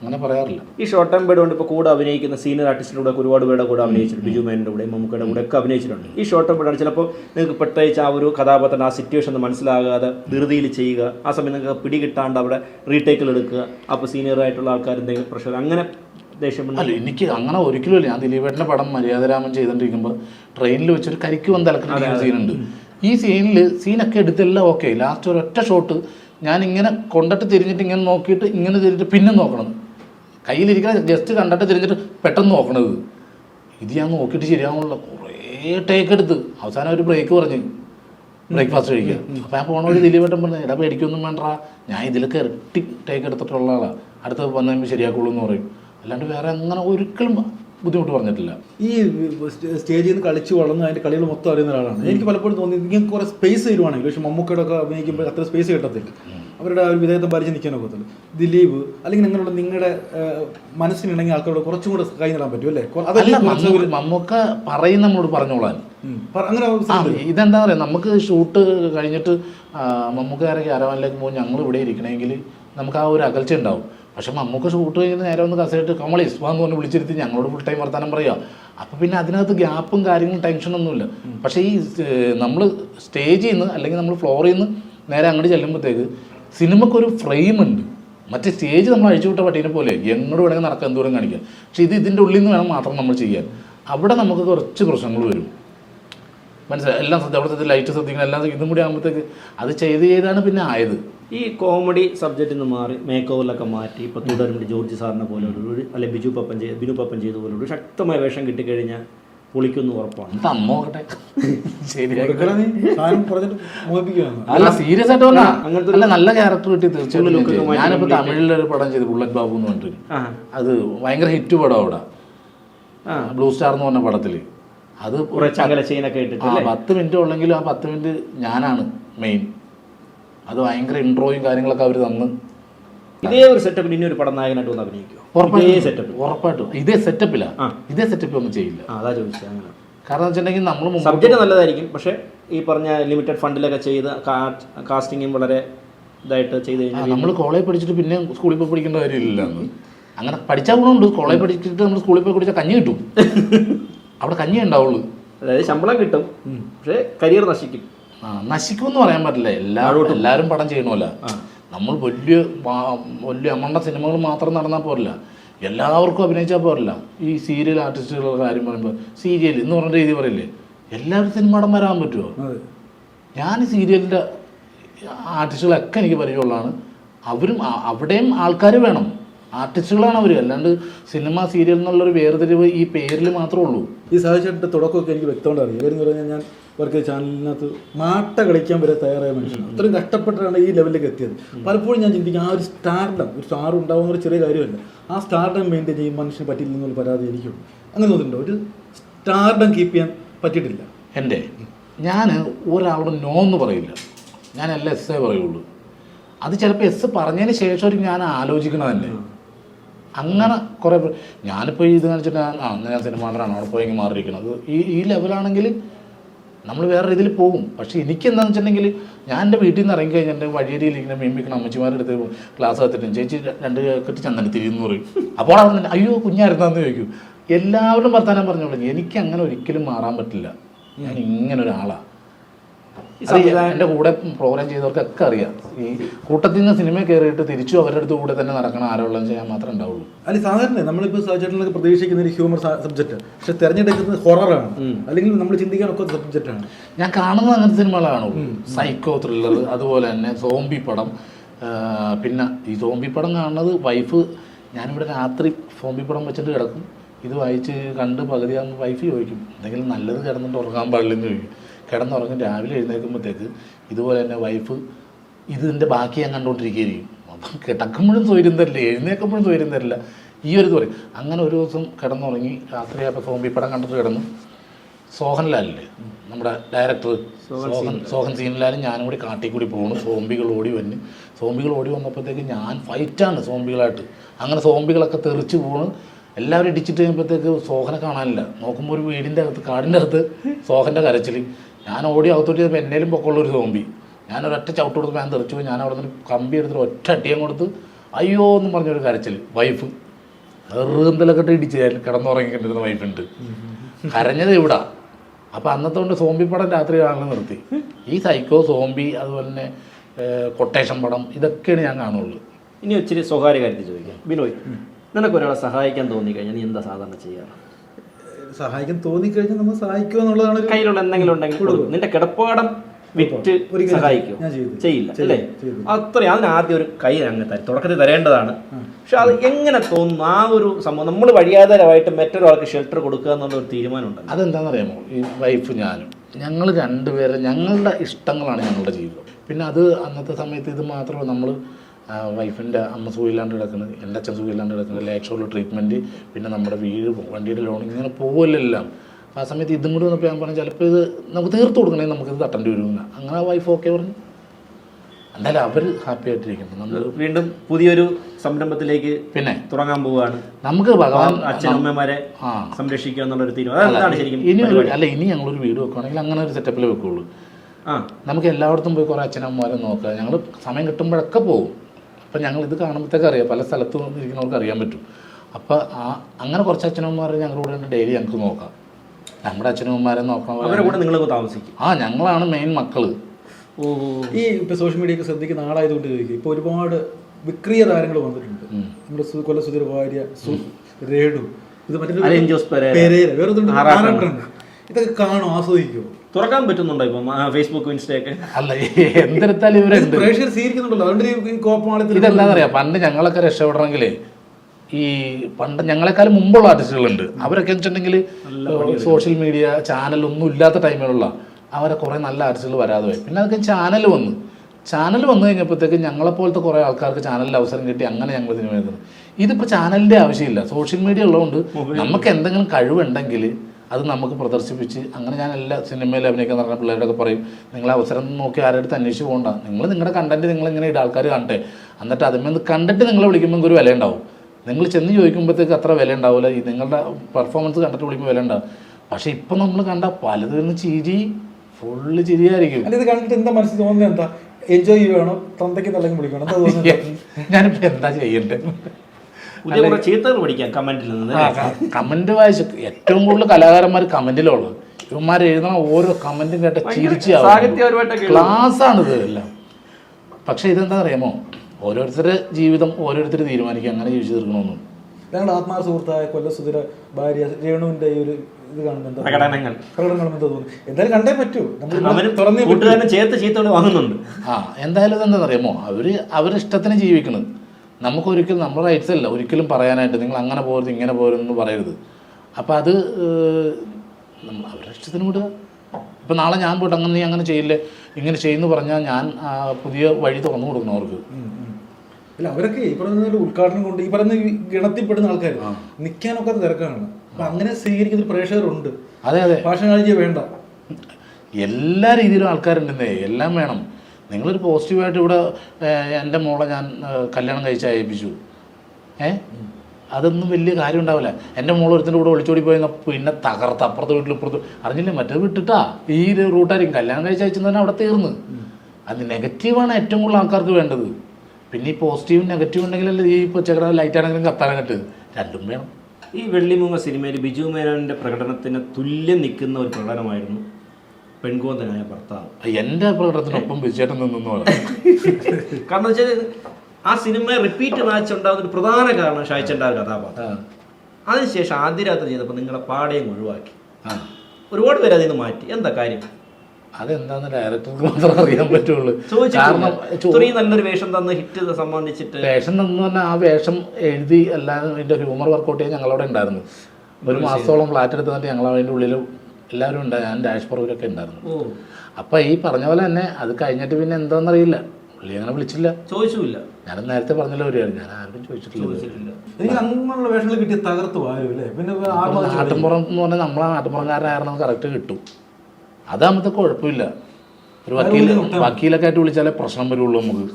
അങ്ങനെ പറയാറില്ല. ഈ ഷോർട്ട് ടൈം ബേഡ് കൊണ്ട് ഇപ്പോൾ കൂടെ അഭിനയിക്കുന്ന സീനിയർ ആർട്ടിസ്റ്റിന്റെ കൂടെ ഒരുപാട് പേരുടെ കൂടെ അഭിനയിച്ചിട്ടുണ്ട്. ബിജു മേനന്റെ കൂടെ മമ്മൂക്കയുടെ കൂടെ ഒക്കെ അഭിനയിച്ചിട്ടുണ്ട്. ഈ ഷോർട്ട് ടൈം പേടാണ് ചിലപ്പോൾ നിങ്ങൾക്ക് പ്രത്യേകിച്ച് ആ ഒരു കഥാപാത്രം ആ സിറ്റുവേഷൻ ഒന്ന് മനസ്സിലാകാതെ ധൃതിയിൽ ചെയ്യുക. ആ സമയം നിങ്ങൾക്ക് പിടികിട്ടാണ്ട് അവിടെ റീടേക്കിൽ എടുക്കുക. അപ്പോൾ സീനിയർ ആയിട്ടുള്ള ആൾക്കാർ എന്തെങ്കിലും പ്രഷർ അങ്ങനെ ദേഷ്യം അല്ല എനിക്ക് അങ്ങനെ ഒരിക്കലും ഇല്ല. ഞാൻ ദിലീപേട്ടന്റെ പടം മര്യാദരാമൻ ചെയ്തുകൊണ്ടിരിക്കുമ്പോൾ ട്രെയിനിൽ വെച്ചൊരു കരിക്ക് വന്ന് ഇളക്കുന്ന സീനുണ്ട് ഈ സീനിൽ സീനൊക്കെ എടുത്തെല്ലാം ഓക്കെ ലാസ്റ്റ് ഒരൊറ്റ ഷോട്ട് ഞാൻ ഇങ്ങനെ കൊണ്ടിട്ട് തിരിഞ്ഞിട്ട് ഇങ്ങനെ നോക്കിയിട്ട് ഇങ്ങനെ തിരിഞ്ഞിട്ട് പിന്നെ നോക്കണം. കയ്യിലിരിക്കുന്ന ജസ്റ്റ് കണ്ടിട്ട് തിരിഞ്ഞിട്ട് പെട്ടെന്ന് നോക്കണത്. ഇത് ഞാൻ നോക്കിയിട്ട് ശരിയാവുന്നില്ല കുറേ ടേക്ക് എടുത്ത്. അവസാനം ഒരു ബ്രേക്ക് പറഞ്ഞ്. ബ്രേക്ക്ഫാസ്റ്റ് കഴിക്കുക. അപ്പോൾ ഞാൻ പോണ വഴി ദിലീപേട്ടൻ പറഞ്ഞു എടാ പേടിക്കൊന്നും വേണ്ട ഞാൻ ഇതിലൊക്കെ ഇരട്ടി ടേക്ക് എടുത്തിട്ടുള്ള ആളാണ് അടുത്ത് വന്നു കഴിയുമ്പോൾ ശരിയാക്കുള്ളൂ എന്ന് പറയും. അല്ലാണ്ട് വേറെ അങ്ങനെ ഒരിക്കലും ബുദ്ധിമുട്ട് പറഞ്ഞിട്ടില്ല. ഈ സ്റ്റേജിൽ നിന്ന് കളിച്ച് വളർന്ന് അതിന്റെ കളികൾ മൊത്തം അറിയുന്ന ഒരാളാണ്. എനിക്ക് പലപ്പോഴും തോന്നി ഇങ്ങനെ കുറേ സ്പേസ് തരുവാണെങ്കിൽ. പക്ഷെ മമ്മൂക്കയുടെ ഒക്കെ അഭിനയിക്കുമ്പോൾ അത്ര സ്പേസ് കിട്ടത്തില്ല. അവരുടെ ആ ഒരു വിധേയത്വം ഭരിച്ച് നിൽക്കാനൊക്കത്തില്ല ദിലീപ് അല്ലെങ്കിൽ അങ്ങനെയുള്ള നിങ്ങളുടെ മനസ്സിനിണങ്ങിയ ആൾക്കാരോട് കുറച്ചും കൂടെ കൈ നേടാൻ പറ്റും അല്ലേ? അതല്ലേ മമ്മൂക്ക പറയും നമ്മളോട് പറഞ്ഞോളാൻ. അങ്ങനെ ഇതെന്താ പറയുക നമുക്ക് ഷൂട്ട് കഴിഞ്ഞിട്ട് മമ്മൂക്കാരൊക്കെ അരവാനിലേക്ക് പോകും ഞങ്ങൾ ഇവിടെ ഇരിക്കണമെങ്കിൽ നമുക്ക് ആ ഒരു അകൽച്ച ഉണ്ടാവും. പക്ഷെ മമ്മൂക്ക ഷൂട്ട് കഴിഞ്ഞ് നേരെ ഒന്ന് കസേട്ട് കമളി വാന്ന് പറഞ്ഞ് വിളിച്ചിരുത്തി ഞങ്ങളോട് ഫുൾ ടൈം വർത്താനം പറയുക അപ്പോൾ പിന്നെ അതിനകത്ത് ഗ്യാപ്പും കാര്യങ്ങളും ടെൻഷനൊന്നുമില്ല പക്ഷേ ഈ നമ്മൾ സ്റ്റേജിൽ നിന്ന് അല്ലെങ്കിൽ നമ്മൾ ഫ്ലോറിൽ നിന്ന് നേരെ അങ്ങോട്ട് ചെല്ലുമ്പോഴത്തേക്ക് സിനിമക്കൊരു ഫ്രെയിം ഉണ്ട്. മറ്റേ സ്റ്റേജ് നമ്മൾ അഴിച്ചുവിട്ട പട്ടീനെ പോലെ എങ്ങോട്ട് വേണമെങ്കിൽ നടക്കാൻ ദൂരം കാണിക്കാം. പക്ഷെ ഇത് ഇതിന്റെ ഉള്ളിൽ നിന്ന് വേണം മാത്രം നമ്മൾ ചെയ്യാൻ. അവിടെ നമുക്ക് കുറച്ച് പ്രശ്നങ്ങൾ വരും. മനസ്സിലായി? എല്ലാം ശ്രദ്ധ അവിടുത്തെ ലൈറ്റ് ശ്രദ്ധിക്കണം. എല്ലാം ഇതും കൂടി ആകുമ്പോഴത്തേക്ക് അത് ചെയ്ത് ചെയ്താണ് പിന്നെ ആയത്. ഈ കോമഡി സബ്ജക്റ്റിൽ നിന്ന് മാറി. മേക്ക് ഓവറിലൊക്കെ മാറ്റി. ഇപ്പോൾ തുടരുമ്പോൾ ജോർജ് സാറിനെ പോലെ ഒരു അല്ലെങ്കിൽ ബിജു പപ്പൻ ചെയ്ത് ബിനു പപ്പൻ ചെയ്ത പോലെ ഒരു ശക്തമായ വേഷം കിട്ടിക്കഴിഞ്ഞാൽ പൊളിക്കുന്നു ഉറപ്പാണ്. അല്ല സീരിയസ് ആയിട്ട് അങ്ങനത്തെ അല്ല നല്ല ക്യാരക്ടർ കിട്ടി തീർച്ചയായിട്ടും. ഞാനിപ്പോ തമിഴിലൊരു പടം ചെയ്തു ബുള്ളറ്റ് ബാബു എന്ന് പറഞ്ഞിട്ട്. അത് ഭയങ്കര ഹിറ്റ് പടം അവിടെ. ആ. ബ്ലൂ സ്റ്റാർ എന്ന് പറഞ്ഞ പടത്തിൽ. അത് പത്ത് മിനിറ്റ് ഉള്ളെങ്കിലും ആ പത്ത് മിനിറ്റ് ഞാനാണ് മെയിൻ അത് ഭയങ്കര ഇൻട്രോയും കാര്യങ്ങളൊക്കെ അവർ തന്ന്. ഇതേ ഒരു സെറ്റപ്പിൽ ഇനി ഒരു പടം നായകനായിട്ട് വന്ന് അഭിനയിക്കും ഉറപ്പായിട്ടും സെറ്റപ്പ് ഉറപ്പായിട്ടും. ഇതേ സെറ്റപ്പിൽ ആ. ഇതേ സെറ്റപ്പ് ഒന്നും ചെയ്യില്ല അതാ ചോദിച്ചത് അങ്ങനെ. കാരണം വെച്ചിട്ടുണ്ടെങ്കിൽ നമ്മൾ സബ്ജക്റ്റ് നല്ലതായിരിക്കും പക്ഷേ ഈ പറഞ്ഞ ലിമിറ്റഡ് ഫണ്ടിലൊക്കെ ചെയ്ത് കാസ്റ്റിങ്ങും വളരെ ഇതായിട്ട് ചെയ്ത് കഴിഞ്ഞാൽ നമ്മൾ കോളേജ് പഠിച്ചിട്ട് പിന്നെ സ്കൂളിൽ പോയി പഠിക്കേണ്ട കാര്യമില്ല അങ്ങനെ പഠിച്ചാൽ ഗുണമുണ്ട്. കോളേജ് പഠിച്ചിട്ട് നമ്മൾ സ്കൂളിൽ പോയി പഠിച്ചാൽ കഞ്ഞി കിട്ടും. അവിടെ കഞ്ഞി ഉണ്ടാവുള്ളൂ. അതായത് ശമ്പളം കിട്ടും പക്ഷേ കരിയർ നശിക്കും. ആ നശിക്കുമെന്ന് പറയാൻ പറ്റില്ല. എല്ലാവരും എല്ലാവരും പടം ചെയ്യണമല്ല. നമ്മൾ വലിയ വലിയ അമ്മണ്ട സിനിമകൾ മാത്രം നടന്നാൽ പോരല്ല. എല്ലാവർക്കും അഭിനയിച്ചാൽ പോരല്ല. ഈ സീരിയൽ ആർട്ടിസ്റ്റുകളുടെ കാര്യം പറയുമ്പോൾ സീരിയൽ എന്ന് പറഞ്ഞ രീതി പറയില്ലേ? എല്ലാവരും സിനിമ നടൻ വരാൻ പറ്റുമോ ഞാൻ സീരിയലിന്റെ ആർട്ടിസ്റ്റുകളൊക്കെ എനിക്ക് പരിചയമുള്ളതാണ്. അവരും അവിടെയും ആൾക്കാർ വേണം. ആർട്ടിസ്റ്റുകളാണ് അവർ അല്ലാണ്ട് സിനിമ സീരിയൽ എന്നുള്ളൊരു വേർതിരിവ് ഈ പേരിൽ മാത്രമേ ഉള്ളൂ. ഈ സാഹചര്യത്തിന്റെ തുടക്കമൊക്കെ എനിക്ക് വ്യക്തമായിട്ട് അറിയാം. ഇവരെന്ന് പറഞ്ഞാൽ ഞാൻ വർക്ക് ചെയ്ത ചാനലിനകത്ത് മാട്ട കളിക്കാൻ വരെ തയ്യാറായ മനുഷ്യനാണ്. അത്രയും കഷ്ടപ്പെട്ടാണ് ഈ ലെവലിലേക്ക് എത്തിയത്. പലപ്പോഴും ഞാൻ ചിന്തിക്കും ആ ഒരു സ്റ്റാർഡം ഒരു സ്റ്റാർ ഉണ്ടാവുന്ന ഒരു ചെറിയ കാര്യമല്ല. ആ സ്റ്റാർഡം മെയിന്റെയിൻ ചെയ്യാൻ മനുഷ്യന് പറ്റില്ല എന്നുള്ള പരാതി എനിക്കുണ്ട്. അങ്ങനെ തോന്നുന്നുണ്ടോ? ഒരു സ്റ്റാർഡം കീപ്പ് ചെയ്യാൻ പറ്റിയിട്ടില്ല. എന്റെ ഞാൻ ഒരാളോട് നോ എന്ന് പറയില്ല. ഞാൻ എല്ലാം എസ് എ പറയുള്ളൂ. അത് ചിലപ്പോൾ എസ് പറഞ്ഞതിന് ശേഷം ഒരു ഞാൻ ആലോചിക്കണത് തന്നെ അങ്ങനെ കുറേ ഞാനിപ്പോൾ ഇത് കാണിച്ചിട്ട് ആ അന്ന് ഞാൻ സിനിമ കണ്ടാണ് അവിടെ പോയി മാറിയിരിക്കുന്നത് ഈ ഈ ലെവലാണെങ്കിൽ നമ്മൾ വേറെ രീതിയിൽ പോകും. പക്ഷേ എനിക്ക് എന്താണെന്ന് വെച്ചിട്ടുണ്ടെങ്കിൽ ഞാൻ എന്റെ വീട്ടിൽ നിന്ന് ഇറങ്ങി കഴിഞ്ഞാൽ എന്റെ വഴിയരിയിൽ ഇങ്ങനെ മീമിക്കണം അമ്മച്ചിമാരുടെ അടുത്ത് ക്ലാസ് കത്തിട്ടും. ചേച്ചി രണ്ട് കെട്ടി ചന്ദന തിരിയെന്ന് പറയും. അപ്പോൾ അവിടെ അയ്യോ കുഞ്ഞായിരുന്നാന്ന് ചോദിക്കും. എല്ലാവരും വർത്താനം പറഞ്ഞോളൂ എനിക്ക് അങ്ങനെ ഒരിക്കലും മാറാൻ പറ്റില്ല. ഞാൻ ഇങ്ങനെ ഒരാളാണ് എന്റെ കൂടെ പ്രോഗ്രാം ചെയ്തവർക്കൊക്കെ അറിയാം. ഈ കൂട്ടത്തിൽ നിന്ന് സിനിമ കയറിയിട്ട് തിരിച്ചു അവരുടെ അടുത്ത് കൂടെ തന്നെ നടക്കണം ആരോളം ചെയ്യാൻ മാത്രമേ ഉണ്ടാവുള്ളൂ. അല്ല സാധാരണ നമ്മളിപ്പോൾ സാഹചര്യത്തിലൊക്കെ പ്രതീക്ഷിക്കുന്ന ഒരു ഹ്യൂമർ സബ്ജക്റ്റ് പക്ഷെ തിരഞ്ഞെടുക്കുന്നത് ഹൊററാണ് അല്ലെങ്കിൽ നമ്മൾ ചിന്തിക്കാൻ ചിന്തിക്കാനൊക്കെ സബ്ജക്റ്റാണ് ഞാൻ കാണുന്നത് അങ്ങനത്തെ സിനിമകളാണ് സൈക്കോ ത്രില്ലർ അതുപോലെ തന്നെ സോംബി പടം. പിന്നെ ഈ സോംബി പടം കാണുന്നത് വൈഫ് ഞാനിവിടെ രാത്രി സോംബി പടം വെച്ചിട്ട് കിടക്കും. ഇത് വായിച്ച് കണ്ട് പകുതിയാകുമ്പോൾ വൈഫ് ചോദിക്കും എന്തെങ്കിലും നല്ലത് കിടന്നിട്ട് ഉറങ്ങാൻ പാടില്ലെന്ന് ചോദിക്കും. കിടന്നുറങ്ങും രാവിലെ എഴുന്നേൽക്കുമ്പോഴത്തേക്ക് ഇതുപോലെ തന്നെ വൈഫ് ഇതിന്റെ ബാക്കി ഞാൻ കണ്ടുകൊണ്ടിരിക്കുകയായിരിക്കും. അപ്പം കിടക്കുമ്പോഴും സ്വൈര്യം തരില്ല എഴുന്നേൽക്കുമ്പോഴും സ്വൈര്യം തരില്ല. ഈ ഒരു ഇത് പറയും. അങ്ങനെ ഒരു ദിവസം കിടന്നുറങ്ങി രാത്രിയായപ്പോൾ സോമ്പി പടം കണ്ടിട്ട് കിടന്നു. സോഹൻലാലില്ലേ നമ്മുടെ ഡയറക്ടർ സോഹൻ സോഹൻ സീൻലാലും ഞാനും കൂടി കാട്ടിൽ കൂടി പോകണം സോംബികൾ ഓടി വന്ന് സോംബികൾ ഓടി വന്നപ്പോഴത്തേക്ക് ഞാൻ ഫൈറ്റാണ് സോംബികളായിട്ട്. അങ്ങനെ സോംബികളൊക്കെ തെറിച്ച് പോണ്. എല്ലാവരും ഇടിച്ചിട്ട് കഴിയുമ്പോഴത്തേക്ക് സോഹനെ കാണാനില്ല. നോക്കുമ്പോൾ ഒരു വീടിന്റെ അകത്ത് കാടിന്റെ അകത്ത് സോഹന്റെ കരച്ചിൽ ഞാൻ ഓടി അകത്തോട്ട് ചെയ്തപ്പോൾ എന്നേലും പൊക്കമുള്ള ഒരു സോംബി ഞാൻ ഒരൊറ്റ ചവിട്ട് കൊടുത്ത് ഞാൻ തെറിച്ചു പോയി. ഞാൻ അവിടെ നിന്ന് കമ്പി എടുത്തിട്ട് ഒറ്റ അട്ടിയും കൊടുത്ത് അയ്യോ എന്ന് പറഞ്ഞൊരു കരച്ചിൽ വൈഫ് വെറുതെലൊക്കെ ഇടിച്ച് കിടന്നുറങ്ങിക്കൊണ്ടിരുന്ന വൈഫുണ്ട് കരഞ്ഞത് ഇവിടെ. അപ്പം അന്നത്തെ കൊണ്ട് സോംബി പടം രാത്രി കാണാൻ നിർത്തി. ഈ സൈക്കോ സോംബി അതുപോലെ തന്നെ കൊട്ടേഷൻ പടം ഇതൊക്കെയാണ് ഞാൻ കാണുള്ളൂ. ഇനി ഒത്തിരി സ്വകാര്യ കാര്യത്തിൽ ചോദിക്കാം. ബിനോയ്. നിനക്ക് ഒരാളെ സഹായിക്കാൻ തോന്നി കഴിഞ്ഞാൽ നീ എന്താ സാധാരണ ചെയ്യാറ് സഹായിക്കാൻ തോന്നിക്കഴിഞ്ഞാൽ നമ്മൾ സഹായിക്കുക എന്നുള്ളതാണ് ഒരു കയ്യിലുള്ള എന്തെങ്കിലും ഉണ്ടെങ്കിൽ കൊടുക്കും. നിന്റെ കിടപ്പാടം വിറ്റ് സഹായിക്കും ഞാൻ ചെയ്യില്ല. അല്ലേ. അത്രയും അതിന് ആദ്യം ഒരു കൈ അങ്ങ് തുടക്കത്തിൽ തരേണ്ടതാണ്. പക്ഷെ അത് എങ്ങനെ തോന്നുന്നു? ആ ഒരു സംഭവം നമ്മൾ വഴിയാധാരമായിട്ട് മറ്റൊരാൾക്ക് ഷെൽട്ടർ കൊടുക്കുക എന്നുള്ള ഒരു തീരുമാനമുണ്ട്? അതെന്താണെന്നറിയാമോ? ഈ വൈഫ് ഞാനും. ഞങ്ങൾ രണ്ടുപേരെ ഞങ്ങളുടെ ഇഷ്ടങ്ങളാണ് ഞങ്ങളുടെ ജീവിതം. പിന്നെ അത് അന്നത്തെ സമയത്ത് ഇത് മാത്രമല്ല. നമ്മൾ വൈഫിന്റെ അമ്മ സുഖമില്ലാണ്ട് കിടക്കുന്നത് എന്റെ അച്ഛൻ സുഖമില്ലാണ്ട് കിടക്കുന്നത് ലാക്ഷോറിൽ ട്രീറ്റ്മെന്റ് പിന്നെ നമ്മുടെ വീട് വണ്ടിയുടെ ലോൺ ഇങ്ങനെ പോവല്ലെല്ലാം ആ സമയത്ത് ഇതും കൂടി വന്നപ്പോൾ ഞാൻ പറഞ്ഞു ചിലപ്പോൾ ഇത് നമുക്ക് തീർത്ത് കൊടുക്കണമെങ്കിൽ നമുക്കിത് തട്ടേണ്ടി വരുമെന്ന്. അങ്ങനെ വൈഫ് ഓക്കെ പറഞ്ഞു. എന്തായാലും അവർ ഹാപ്പി ആയിട്ടിരിക്കുന്നു. നമ്മൾ വീണ്ടും പുതിയൊരു സംരംഭത്തിലേക്ക് പിന്നെ തുടങ്ങാൻ പോവുകയാണ്. നമുക്ക് ഭഗവാൻ അച്ഛനമ്മമാരെ സംരക്ഷിക്കുക എന്നുള്ളൊരു തീരുമാനം. ശരിക്കും ഇനി അല്ല ഇനി ഞങ്ങളൊരു വീട് വെക്കുകയാണെങ്കിൽ അങ്ങനെ ഒരു സെറ്റപ്പിൽ വെക്കുള്ളൂ. ആ. നമുക്ക് എല്ലായിടത്തും പോയി കുറേ അച്ഛനമ്മമാരെ നോക്കുക ഞങ്ങൾ സമയം കിട്ടുമ്പോഴൊക്കെ പോകും അപ്പം ഞങ്ങൾ ഇത് കാണുമ്പോഴത്തേക്ക് അറിയാം. പല സ്ഥലത്തും ഇരിക്കുന്നവർക്ക് അറിയാൻ പറ്റും. അപ്പോൾ ആ അങ്ങനെ കുറച്ച് അച്ഛനമ്മമാരെ ഞങ്ങളുടെ കൂടെ ഡെയിലി ഞങ്ങൾക്ക് നോക്കാം. നമ്മുടെ അച്ഛനമ്മമാരെ നോക്കണം അവരുടെ കൂടെ നിങ്ങളൊക്കെ താമസിക്കും. ആ ഞങ്ങളാണ് മെയിൻ മക്കൾ. ഓ ഈ ഇപ്പോൾ സോഷ്യൽ മീഡിയ ഒക്കെ ശ്രദ്ധിക്കുന്ന ആളായതുകൊണ്ട് ചോദിക്കും. ഇപ്പോൾ ഒരുപാട് വിക്രിയ താരങ്ങൾ വന്നിട്ടുണ്ട്. നമ്മുടെ കൊല്ല സുധീർ ഭാര്യ സു- രേണു ഇത്. പെരേര. വേറെ. ഇതൊക്കെ കാണും ആസ്വദിക്കുമോ തുറക്കാൻ പറ്റുന്നുണ്ടോ ഇപ്പം ഫേസ്ബുക്ക് ഇൻസ്റ്റയൊക്കെ അല്ല എന്തെടുത്താലും ഇവരുണ്ട്. പ്രേക്ഷകർ സ്വീകരിക്കുന്നുണ്ടല്ലോ. അതുകൊണ്ട് ഈ കോപ്പമാളത്തിൽ ഇതെന്താണെന്നറിയാം പണ്ട് ഞങ്ങളൊക്കെ രക്ഷപ്പെടണമെങ്കിൽ ഈ പണ്ട് ഞങ്ങളെക്കാളും മുമ്പുള്ള ആർട്ടിസ്റ്റുകളുണ്ട്. അവരൊക്കെ വെച്ചിട്ടുണ്ടെങ്കിൽ സോഷ്യൽ മീഡിയ ചാനലൊന്നും ഇല്ലാത്ത ടൈമിലുള്ള അവരെ കുറേ നല്ല ആർട്ടിസ്റ്റുകൾ വരാതെ പോയി പിന്നെ അതൊക്കെ ചാനൽ വന്നു. ചാനൽ വന്നു കഴിഞ്ഞപ്പോഴത്തേക്ക് ഞങ്ങളെപ്പോലത്തെ കുറേ ആൾക്കാർക്ക് ചാനലിൽ അവസരം കിട്ടി. അങ്ങനെ ഞങ്ങൾ സിനിമ വരുന്നത് ഇതിപ്പോൾ ചാനലിന്റെ ആവശ്യമില്ല. സോഷ്യൽ മീഡിയ ഉള്ളതുകൊണ്ട് നമുക്ക് എന്തെങ്കിലും കഴിവുണ്ടെങ്കിൽ അത് നമുക്ക് പ്രദർശിപ്പിച്ച് അങ്ങനെ ഞാൻ എല്ലാ സിനിമയിൽ അഭിനയിക്കാൻ പറഞ്ഞ പിള്ളേരോടൊക്കെ പറയും നിങ്ങൾ അവസരം നോക്കി ആരുടെ അടുത്ത് അന്വേഷിച്ച് പോകണ്ട. നിങ്ങൾ നിങ്ങളുടെ കണ്ടന്റ് നിങ്ങൾ ഇങ്ങനെ ഇട ആൾക്കാർ കാണട്ടെ. എന്നിട്ട് അതിന്മേൽ കണ്ടിട്ട് നിങ്ങളെ വിളിക്കുമ്പോൾ ഒരു വില ഉണ്ടാവും. നിങ്ങൾ ചെന്ന് ചോദിക്കുമ്പോഴത്തേക്ക് അത്ര വില ഉണ്ടാവില്ല. ഈ നിങ്ങളുടെ പെർഫോമൻസ് കണ്ടിട്ട് വിളിക്കുമ്പോൾ വില ഉണ്ടാവും. പക്ഷേ ഇപ്പം നമ്മൾ കണ്ട പലതിൽ ചിരി ഫുള്ള് ചിരിയായിരിക്കും. ഇത് കണ്ടിട്ട് എന്താ മനസ്സിൽ തോന്നുന്നത്? എന്താ? എൻജോയ് ചെയ്യണോ? തന്തയ്ക്ക് തള്ളക്കും വിളിക്കണം? ഞാനിപ്പോൾ എന്താ ചെയ്യണ്ടേ പുതിയ കുറെ ചീത്തകൾ പഠിക്കാം കമന്റിൽ നിന്ന് കമന്റ് വായിച്ച് ഏറ്റവും കൂടുതൽ കലാകാരന്മാർ കമന്റിലുള്ളത്. ഇവന്മാർ എഴുതണ ഓരോ കമന്റും കേട്ട ചിരിച്ച് ക്ലാസ് ഇത് എല്ലാം. പക്ഷെ ഇതെന്താ അറിയാമോ ഓരോരുത്തരുടെ ജീവിതം ഓരോരുത്തർ തീരുമാനിക്കുക അങ്ങനെ ജീവിച്ചു തീർക്കണമെന്നും ഞങ്ങളുടെ ആത്മാർ സുഹൃത്തായ കൊല്ല സുധീര ഭാര്യ രേണുവിന്റെ ഈ ഒരു ഇത് കാണുന്നുണ്ട് പ്രകടനങ്ങൾ. പ്രകടനങ്ങൾ. എന്ന് എന്താ തോന്നുന്നു എന്തായാലും കണ്ടേ പറ്റൂ. തുറന്നേ. ചേർത്ത് ചീത്തകൾ വാങ്ങുന്നുണ്ട്. ആ എന്തായാലും ഇതെന്താ അറിയാമോ അവരിഷ്ടത്തിന് അവരുടെ ഇഷ്ടത്തിന് ജീവിക്കണം നമുക്ക് നമ്മുടെ റൈറ്റ്സ് അല്ല. ഒരിക്കലും പറയാനായിട്ട് നിങ്ങൾ അങ്ങനെ പോരുത് ഇങ്ങനെ പോരുതെന്ന് പറയരുത്. അപ്പോൾ അത് നമ്മൾ നമ്മ അവരുടെ ഇഷ്ടത്തിന് വിടുക. ഇപ്പം നാളെ ഞാൻ പോയിട്ട് അങ്ങനെ നീ അങ്ങനെ ചെയ്യില്ലേ ഇങ്ങനെ ചെയ്യുന്നു പറഞ്ഞാൽ ഞാൻ പുതിയ വഴി തുറന്നു കൊടുക്കണം അവർക്ക്. അല്ല അവരൊക്കെ ഈ പറയുന്ന ഉദ്ഘാടനം കൊണ്ട് ഈ പറയുന്ന ഗണത്തിൽപ്പെടുന്ന ആൾക്കാർ നിൽക്കാനൊക്കെ തിരക്കാണ്. അപ്പം അങ്ങനെ സ്വീകരിക്കുന്ന പ്രേക്ഷകരുണ്ട്. അതെ അതെ. ഭാഷ കാഴ്ച വേണ്ട. എല്ലാ രീതിയിലും ആൾക്കാരുണ്ടെന്നേ എല്ലാം വേണം. നിങ്ങളൊരു പോസിറ്റീവായിട്ട് ഇവിടെ എന്റെ മോളെ ഞാൻ കല്യാണം കഴിച്ച് അയപ്പിച്ചു. ഏ? അതൊന്നും വലിയ കാര്യം ഉണ്ടാവില്ല. എന്റെ മോൾ ഒരുത്തിന്റെ കൂടെ ഒളിച്ചോടി പോയെന്ന പിന്നെ തകർത്ത് അപ്പുറത്തെ വീട്ടിൽ ഇപ്പുറത്ത് അറിഞ്ഞില്ലേ? മറ്റേ വിട്ടിട്ടാ. ഈ റൂട്ടായിരിക്കും. കല്യാണം കഴിച്ച് അയച്ചെന്ന് തന്നെ അവിടെ തീർന്ന്. അത് നെഗറ്റീവാണ് ഏറ്റവും കൂടുതൽ ആൾക്കാർക്ക് വേണ്ടത്. പിന്നെ ഈ പോസിറ്റീവും നെഗറ്റീവ് ഉണ്ടെങ്കിലല്ലേ ഈ ഇപ്പോൾ ചെറുത ലൈറ്റ് ആണെങ്കിലും കത്താനായിട്ട് രണ്ടും വേണം. ഈ വെള്ളിമൂങ്ങ സിനിമയിൽ ബിജു മേനോന്റെ പ്രകടനത്തിന് തുല്യം നിൽക്കുന്ന ഒരു പ്രകടനമായിരുന്നു പെൺകോന്തനായ ഭർത്താവ്. എന്റെ പ്രകടനത്തിനൊപ്പം വിജയേട്ടൻ നിന്നു കാരണം വെച്ചാൽ ആ സിനിമയെ റിപ്പീറ്റ് മാച്ച് ഉണ്ടാകുന്ന ഒരു പ്രധാന കാരണം ഷായിച്ചന്റെ ആ കഥാപാത്രം. അതിനുശേഷം ആദ്യ രാത്രി ചെയ്തപ്പോൾ നിങ്ങളെ പാടയും ഒഴിവാക്കി. ഒരുപാട് പേര് അതിൽ നിന്ന് മാറ്റി. എന്താ കാര്യം? അതെന്താന്ന് ഡയറക്ടർക്ക് മാത്രം അറിയാൻ പറ്റുള്ളൂ. കാരണം ഇത്രയും നല്ലൊരു വേഷം തന്ന് ഹിറ്റ് സംബന്ധിച്ചിട്ട് വേഷം തന്നു പറഞ്ഞാൽ ആ വേഷം എഴുതി എല്ലാവരും അതിന്റെ ഹ്യൂമർ വർക്കൗട്ട് ചെയ്യാൻ ഞങ്ങളവിടെ ഉണ്ടായിരുന്നു. ഒരു മാസത്തോളം ഫ്ലാറ്റ് എടുത്ത് തന്നെ ഞങ്ങൾ അതിന്റെ ഉള്ളിൽ എല്ലാവരും ഉണ്ട്. ഞാൻ ഡാഷ് പുറകിലൊക്കെ ഉണ്ടായിരുന്നു. അപ്പൊ അപ്പോൾ ഈ പറഞ്ഞ പോലെ തന്നെ അത് കഴിഞ്ഞിട്ട് പിന്നെ എന്താണെന്നറിയില്ല പുള്ളി അങ്ങനെ വിളിച്ചില്ല. ചോദിച്ചില്ല ഞാൻ നേരത്തെ പറഞ്ഞല്ലോ ഒരു കാര്യം. ഞാൻ ആരും ചോദിച്ചിട്ടില്ല അങ്ങനെയുള്ള വേഷങ്ങൾ കിട്ടിയ തകർത്ത് വാരും പിന്നെ നാട്ടിൻപുറം എന്ന് പറഞ്ഞാൽ നമ്മളെ നാട്ടിൻപുറംകാരനായിരുന്നു കറക്റ്റ് കിട്ടും. അതാമത്തെ കുഴപ്പമില്ല. ഒരു വക്കീൽ വക്കീലൊക്കെ ആയിട്ട് വിളിച്ചാലേ പ്രശ്നം വരുള്ളൂ നമുക്ക്.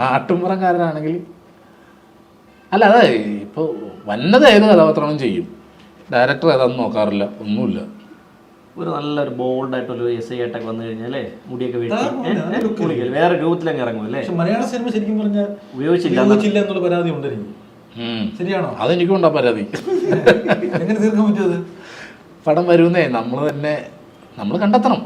നാട്ടിൻപുറംകാരനാണെങ്കിൽ അല്ല അതെ ഇപ്പോൾ വന്നത് ഏത് കഥാപാത്രങ്ങളും ചെയ്യും. ഡയറക്ടർ ഏതാണെന്ന് നോക്കാറില്ല. ഒന്നുമില്ല. ഒരു നല്ലൊരു ബോൾഡ് ആയിട്ടുള്ള എസ് ഐ ആയിട്ടൊക്കെ വന്നു കഴിഞ്ഞാൽ മുടിയൊക്കെ വെട്ടി. വേറെ രൂപത്തിലങ്ങ് ഇറങ്ങും അല്ലേ? മലയാള സിനിമ ശരിക്കും പറഞ്ഞാൽ ഉപയോഗിച്ചില്ല ഉപയോഗിച്ചില്ല എന്നുള്ള പരാതി ഉണ്ട് എനിക്ക്. ശരിയാണോ? അതെനിക്കും ഉണ്ടാ പരാതി. എങ്ങനെ തീർക്കാൻ പറ്റുമത് പടം വരുന്നേ നമ്മൾ തന്നെ നമ്മൾ കണ്ടെത്തണം.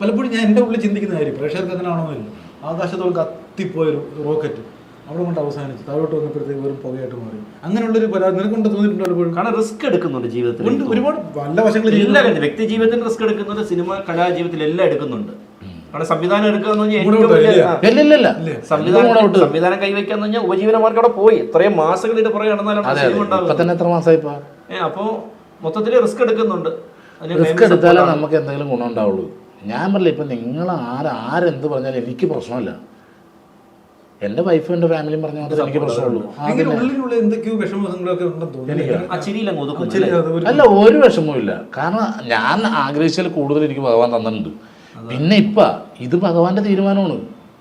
പലപ്പോഴും ഞാൻ എന്റെ ഉള്ളിൽ ചിന്തിക്കുന്ന കാര്യം പ്രേക്ഷകർക്ക് അങ്ങനെ ആണോന്നില്ല ആകാശത്തോളം കത്തിപ്പോയൊരു റോക്കറ്റ് അവിടെ കൊണ്ട് അവസാനിച്ചു. താഴോട്ട് വന്നപ്പോഴത്തേക്ക് വെറും പുകയായിട്ട് മാറി. അങ്ങനെയുള്ളൊരു പരാതി നിനക്കൊണ്ട് തോന്നിയിട്ടുണ്ടല്ലോ കാരണം റിസ്ക് എടുക്കുന്നുണ്ട് ജീവിതത്തിൽ ഒരുപാട് നല്ല വശങ്ങൾ എല്ലാ കാര്യത്തിലും വ്യക്തി ജീവിതത്തിൽ റിസ്ക് എടുക്കുന്നുണ്ട് സിനിമ കലാജീവിതത്തിൽ എല്ലാം എടുക്കുന്നുണ്ട്. കാരണം സംവിധാനം എടുക്കുക എന്ന് പറഞ്ഞാൽ സംവിധാനം സംവിധാനം കൈവയ്ക്കാന്ന് പറഞ്ഞാൽ ഉപജീവനമാർക്ക് അവിടെ പോയി. ഇത്രയും മാസങ്ങൾ ഇത് പുറകെ മാസമായിപ്പോ? അപ്പോ മൊത്തത്തിൽ റിസ്ക് എടുക്കുന്നുണ്ട്. റിസ്ക് എടുത്താലേ നമുക്ക് എന്തെങ്കിലും ഗുണം ഉണ്ടാവുള്ളൂ. ഞാൻ പറയില്ല ഇപ്പൊ നിങ്ങൾ ആര് ആരെന്ത് പറഞ്ഞാലും എനിക്ക് പ്രശ്നമില്ല. എന്റെ വൈഫും എന്റെ ഫാമിലിയും മാത്രമേ എനിക്ക് പ്രശ്നമുള്ളൂ. അല്ല? ഒരു വിഷമവും ഇല്ല. കാരണം ഞാൻ ആഗ്രഹിച്ചാൽ കൂടുതൽ എനിക്ക് ഭഗവാൻ തന്നിട്ടുണ്ട്. പിന്നെ ഇപ്പം ഇത് ഭഗവാന്റെ തീരുമാനമാണ്.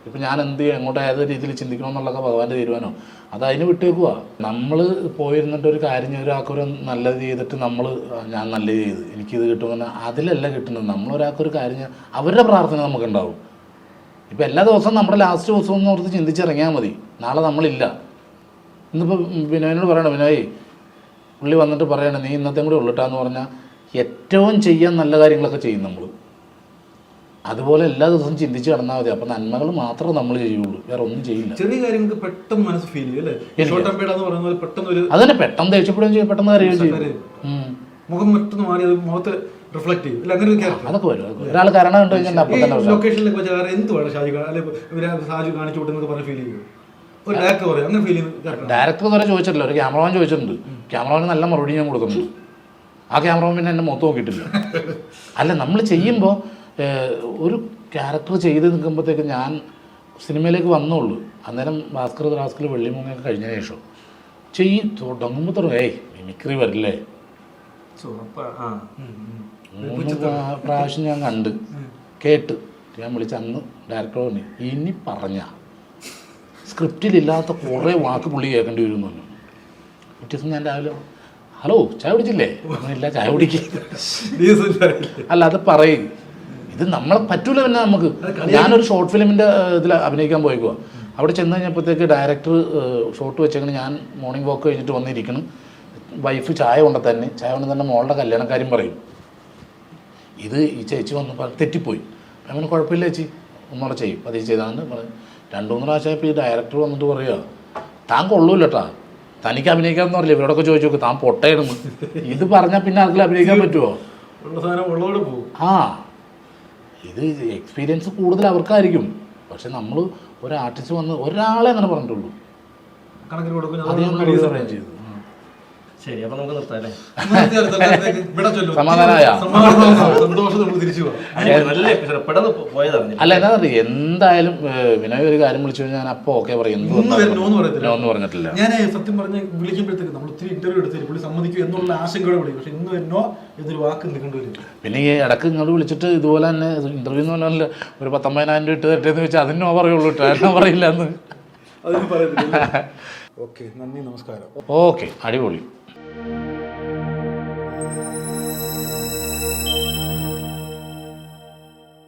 ഇപ്പം ഞാൻ എന്ത് ചെയ്യും എങ്ങോട്ട് ഏത് രീതിയിൽ ചിന്തിക്കണം എന്നുള്ളതൊക്കെ ഭഗവാന്റെ തീരുമാനം അത് അതിന് വിട്ടേക്കുക നമ്മൾ പോയിരുന്നിട്ട് ഒരു കാര്യം ഒരാൾക്കൊരു നല്ലത് ചെയ്തിട്ട് നമ്മൾ ഞാൻ നല്ലത് ചെയ്ത്. എനിക്കിത് കിട്ടുമെന്ന് അതിലല്ല കിട്ടുന്നത്. നമ്മളൊരാൾക്കൊരു കാര്യം അവരുടെ പ്രാർത്ഥന നമുക്കുണ്ടാവും. ഇപ്പം എല്ലാ ദിവസവും നമ്മുടെ ലാസ്റ്റ് ദിവസം എന്ന് ഓർത്ത് ചിന്തിച്ചിറങ്ങിയാൽ മതി. നാളെ നമ്മളില്ല. ഇന്നിപ്പോൾ ബിനോയിനോട് പറയണം വിനോയ് പുള്ളി വന്നിട്ട് പറയണം നീ ഇന്നത്തെ കൂടി ഉള്ളിട്ടാന്ന് പറഞ്ഞാൽ ഏറ്റവും ചെയ്യാൻ നല്ല കാര്യങ്ങളൊക്കെ ചെയ്യും നമ്മൾ അതുപോലെ എല്ലാ ദിവസവും ചിന്തിച്ച് കിടന്നാൽ മതി. അപ്പം നന്മകൾ മാത്രമേ നമ്മൾ ചെയ്യുള്ളൂ. വേറെ ഒന്നും ചെയ്യില്ല. ചെറിയ കാര്യങ്ങൾക്ക് പെട്ടെന്ന് മനസ്സ് ഫീൽ ചെയ്യും പെട്ടെന്ന് ദേഷ്യപ്പെടുകയും ചെയ്യും പെട്ടെന്ന് അറിയുകയും ചെയ്യും. മുഖം മറ്റൊന്ന് മാറി അത് മുഖത്ത് റിഫ്ലക്ട് ചെയ്യും. അല്ല അങ്ങനെ ഒരു ക്യാരക്ടർ അതൊക്കെ വരും അതൊക്കെ വരും. ഒരാൾ കരണം കണ്ടു കഴിഞ്ഞാൽ അപ്പം തന്നെ പ്രശ്നം. ലൊക്കേഷനിലൊക്കെ വെച്ചാൽ വേറെ എന്ത് വേണം ഷാജി അല്ലെങ്കിൽ ഇവരെ സാജു കാണിച്ചു വിട്ടെന്നൊക്കെ പറഞ്ഞ ഫീൽ ചെയ്യും? ഒരു ഡയറക്ടർ പറയും അങ്ങനെ ഫീൽ ചെയ്യുന്ന ഡയറക്ടർ വരെ ചോദിച്ചിട്ടില്ല. ഒരു ക്യാമറമാൻ ചോദിച്ചിട്ടുണ്ട്. ക്യാമറമാൻ നല്ല മറുപടി ഞാൻ കൊടുക്കുന്നുണ്ട് ആ ക്യാമറമാൻ പിന്നെ എന്നെ മൊത്തം നോക്കിയിട്ടില്ല. അല്ല നമ്മൾ ചെയ്യുമ്പോൾ ഒരു ക്യാരക്ടർ ചെയ്ത് നിൽക്കുമ്പോഴത്തേക്ക് ഞാൻ സിനിമയിലേക്ക് വന്നോളൂ. അന്നേരം ഭാസ്കർ റാസ്കൽ വെള്ളിമൂങ്ങയൊക്കെ കഴിഞ്ഞ ശേഷം ചെയ്യും തുടങ്ങുമ്പോൾ തുടങ്ങും. ഏയ് മിമിക്രി വരില്ലേ? മൂന്ന് പ്രാവശ്യം ഞാൻ കണ്ട്. കേട്ട്. ഞാൻ വിളിച്ച അന്ന് ഡയറക്ടർ പറഞ്ഞു ഇനി പറഞ്ഞ. സ്ക്രിപ്റ്റിലില്ലാത്ത കുറേ വാക്ക് പുള്ളി കേൾക്കേണ്ടി വരും എന്ന് പറഞ്ഞു. പിറ്റേ ദിവസം ഞാൻ രാവിലെ ഹലോ ചായ കുടിച്ചില്ലേ? ഇല്ല ചായ കുടിക്കുക അല്ല അത് പറയും. ഇത് നമ്മളെ പറ്റൂല പിന്നെ നമുക്ക്. ഞാനൊരു ഷോർട്ട് ഫിലിമിന്റെ ഇതിൽ അഭിനയിക്കാൻ പോയിക്കുക അവിടെ ചെന്ന് കഴിഞ്ഞപ്പോഴത്തേക്ക് ഡയറക്ടർ ഷോട്ട് വെച്ചേക്കണ്. ഞാൻ മോർണിംഗ് വാക്ക് കഴിഞ്ഞിട്ട് വന്നിരിക്കണം. വൈഫ് ചായ കൊണ്ട തന്നെ ചായ കൊണ്ട് തന്നെ മോളുടെ കല്യാണക്കാര്യം പറയും. ഇത് ഈ ചേച്ചി വന്ന് പറഞ്ഞ് തെറ്റിപ്പോയി. അങ്ങനെ കുഴപ്പമില്ല ചേച്ചി. ഒന്നുകൂടെ ചെയ്യും. അത് ചെയ്താന്ന് പറഞ്ഞു രണ്ടു മൂന്ന് പ്രാവശ്യമായപ്പോൾ ഈ ഡയറക്ടർ വന്നിട്ട് പറയുക താൻ കൊള്ളൂല്ലട്ടാ. തനിക്ക് അഭിനയിക്കാമെന്ന് പറയില്ല ഇവരോടൊക്കെ ചോദിച്ചു നോക്ക്. താൻ പൊട്ടയിടുന്നു ഇത് പറഞ്ഞാൽ പിന്നെ ആർക്കും അഭിനയിക്കാൻ പറ്റുമോ ആ. ഇത് എക്സ്പീരിയൻസ് കൂടുതൽ അവർക്കായിരിക്കും. പക്ഷെ നമ്മൾ ഒരു ആർട്ടിസ്റ്റ് വന്ന് ഒരാളെ അങ്ങനെ പറഞ്ഞിട്ടുള്ളൂ. അത് ഞാൻ ചെയ്തു ശരി അപ്പൊ നമുക്ക് നിർത്താം അല്ലേ? പെട്ടെന്ന് പോയതാണ് അല്ല എന്താ പറയുക എന്തായാലും ഏഹ്, വിനയ് ഒരു കാര്യം വിളിച്ചു കഴിഞ്ഞാൽ ഞാൻ അപ്പൊ ഓക്കെ പറയും. എന്ത് എന്ന്. ഒന്നും പറഞ്ഞിട്ടില്ല. ഞാൻ സത്യം പറഞ്ഞ വിളിക്കുമ്പോഴത്തേക്ക് നമ്മൾ ഒത്തിരി ഇന്റർവ്യൂ എടുത്തു പുള്ളി സമ്മതിക്കും എന്നുള്ള ആശങ്കയോടെ വിളിക്കും. പക്ഷെ ഇന്ന് എന്നോ എന്നൊരു വാക്ക് നിൽക്കേണ്ടി വരും പിന്നെ ഈ ഇടയ്ക്ക് ഇങ്ങോട്ട് വിളിച്ചിട്ട് ഇതുപോലെ തന്നെ ഇന്റർവ്യൂ എന്ന് പറഞ്ഞാൽ ഒരു പത്തൊമ്പതിനായിരം രൂപ ഇട്ട് തരട്ടെന്ന് വെച്ചാൽ അതിനോ പറയുള്ളൂ കേട്ടോ എന്നാ പറയില്ല എന്ന്. പറയത്തില്ല. ഓക്കെ നന്ദി നമസ്കാരം. ഓക്കെ അടിപൊളി. Thank you.